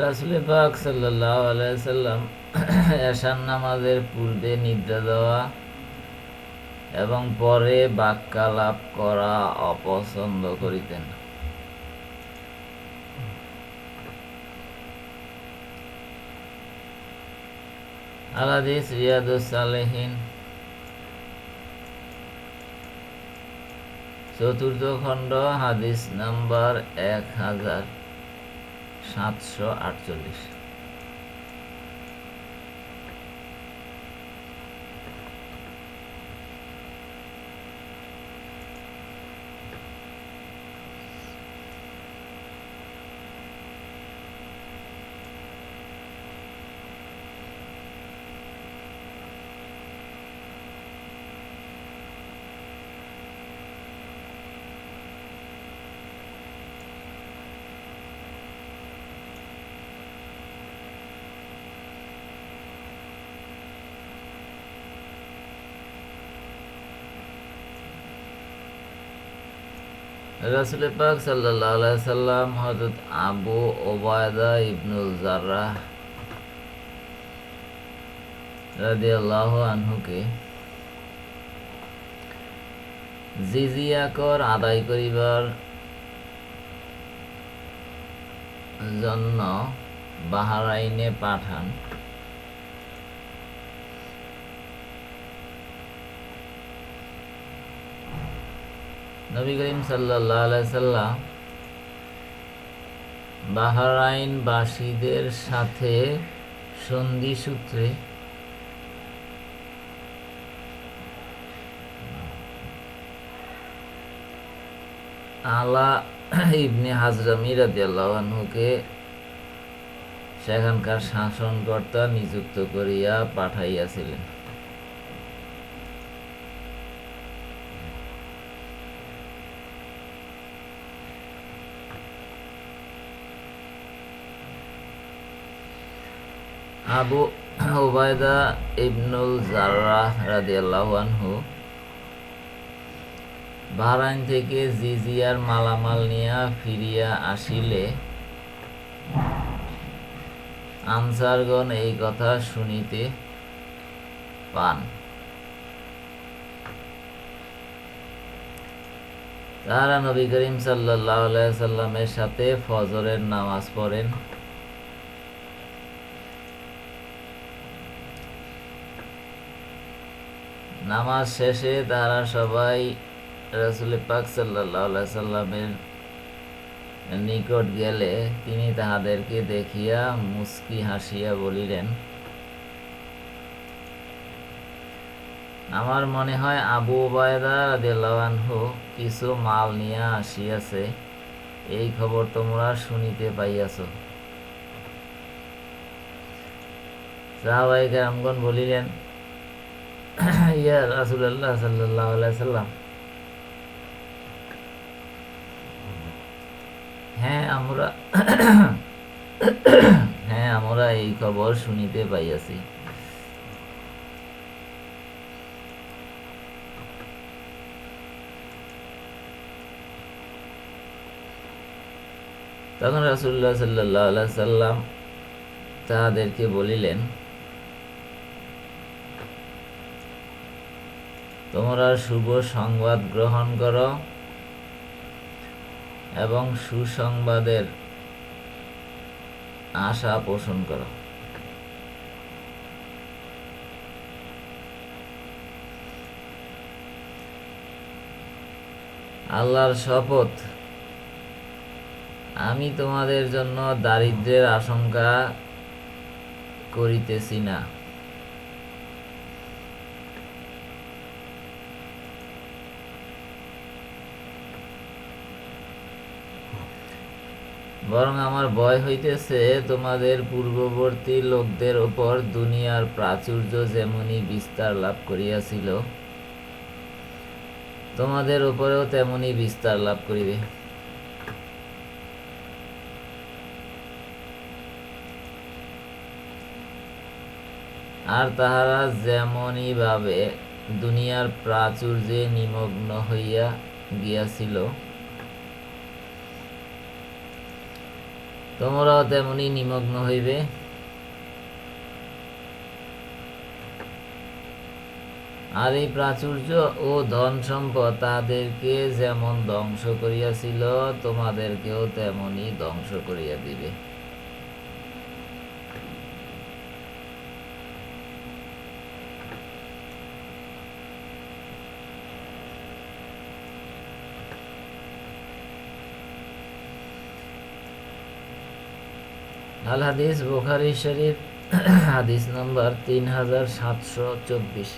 রাসুল পাক সাল্লাহ আলাইসাল্লাম এশান নামাজের পূর্বে নিদ্রা দেওয়া এবং পরে বাক্যালাপ করা অপছন্দ করিতেন। আলাদিস রিয়াদুস সালেহীন চতুর্থ খণ্ড হাদিস নাম্বার এক হাজার সাতশো আটচল্লিশ। রাসুল পাক সাল্লাহ সাল্লাম হজরত আবু ওবায়দা ইবনুল জার্রাহ রাদিয়াল্লাহু আনহুকে জিজিয়া কর আদায় করিবার জন্য বাহারাইনে পাঠান। নবী করিম সাল্লাহ সাল্লাম বাহারাইনবাসীদের সাথে সন্ধি সূত্রে আলা ইবনে হাজরামি রাদিয়াল্লাহুকে সেখানকার শাসনকর্তা নিযুক্ত করিয়া পাঠাইয়াছিলেন। আবু ওবায়দা ইবনুল জার্রাহ রাদিয়াল্লাহু আনহু বাহরাইন থেকে জিজিয়ার মালামাল নিয়া ফিরিয়া আসিলে, আনসারগণ এই কথা শুনিতে পান। তাহারা নবী করিম সাল্লাহ সাল্লামের সাথে ফজরের নামাজ পড়েন। নামাজ শেষে তারা সবাই রসুল পাক সাল্লামের নিকট গেলে তিনি তাহাদেরকে দেখিয়া মুস্কি হাসিয়া বলিলেন, আমার মনে হয় আবু ওবায়দা রাদিয়াল্লাহু কিছু মাল নিয়ে আসিয়াছে। এই খবর তোমরা শুনিতে পাইয়াছ। সাহাবাই কেরামগণ বলিলেন ইয়া রাসুল্লাহ সাল্লাহ সাল্লাম হ্যাঁ আমরা হ্যাঁ আমরা এই খবর শুনিতে পাইয়াছি। তখন রাসুল্লাহ সাল্লাহ সাল্লাম তাদেরকে বলিলেন তোমরা শুভ সংবাদ গ্রহণ করো এবং সুসংবাদের আশা পোষণ করো। আল্লাহর শপথ, আমি তোমাদের জন্য দারিদ্রের আশঙ্কা করিতেছি না। বরং আমার ভয় হইতেছে তোমাদের পূর্ববর্তী লোকদের উপর দুনিয়ার প্রাচুর্য যেমনই বিস্তার লাভ করিয়াছিল, তোমাদের উপরেও তেমনই বিস্তার লাভ করিবে। আর তাহারা যেমনই ভাবে দুনিয়ার প্রাচুর্যে নিমগ্ন হইয়া গিয়াছিল তোমরাও তেমনি নিমগ্ন হইবে। আর এই প্রাচুর্য ও ধন সম্পদ তাদেরকে যেমন ধ্বংস করিয়াছিল, তোমাদেরকেও তেমনি ধ্বংস করিয়া দিবে। আল হাদিস বুখারি শরীফ হাদিস নম্বর তিন হাজার সাতশো চব্বিশ।